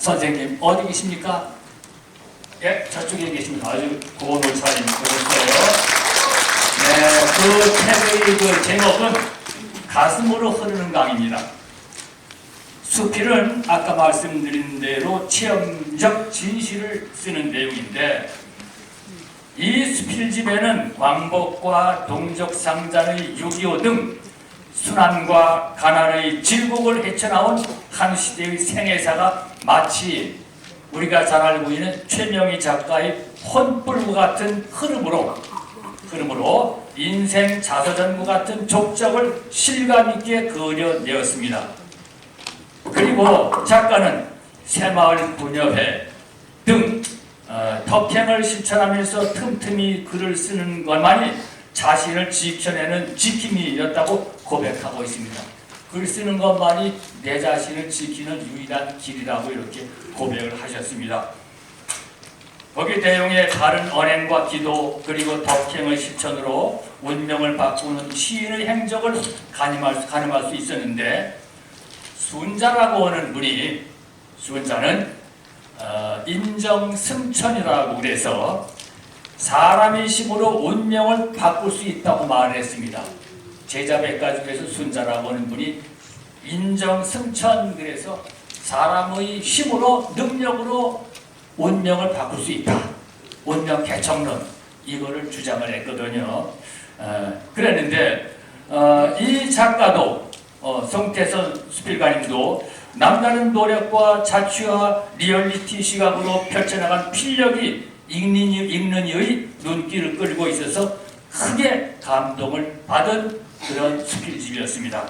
선생님 어디 계십니까? 예, 저쪽에 계십니다. 아주 고운 옷차림 보셨어요. 네, 그 책의 그 제목은 가슴으로 흐르는 강입니다. 수필은 아까 말씀드린 대로 체험적 진실을 쓰는 내용인데 이 수필집에는 광복과 동족상잔의 6.25등 순환과 가난의 질곡을 헤쳐나온 한 시대의 생애사가 마치 우리가 잘 알고 있는 최명희 작가의 혼불과 같은 흐름으로 흐름으로 인생 자서전과 같은 족적을 실감 있게 그려내었습니다. 그리고 작가는 새마을 분여회 등 어, 덕행을 실천하면서 틈틈이 글을 쓰는 것만이 자신을 지켜내는 지킴이였다고 고백하고 있습니다. 글 쓰는 것만이 내 자신을 지키는 유일한 길이라고 이렇게 고백을 하셨습니다. 거기 내용에 바른 언행과 기도 그리고 덕행의 실천으로 운명을 바꾸는 시인의 행적을 가늠할 수, 가늠할 수 있었는데 순자라고 하는 분이 순자는 어, 인정승천이라고 그래서 사람의 힘으로 운명을 바꿀 수 있다고 말을 했습니다. 제자 백가 중에서 순자라고 하는 분이 인정 승천 그래서 사람의 힘으로 능력으로 운명을 바꿀 수 있다. 운명 개척론 이거를 주장을 했거든요. 어, 그랬는데 어, 이 작가도 어, 성태선 수필가님도 남다른 노력과 자취와 리얼리티 시각으로 펼쳐나간 필력이 읽는, 이- 읽는 이의 눈길을 끌고 있어서 크게 감동을 받은 그런 수필집이었습니다.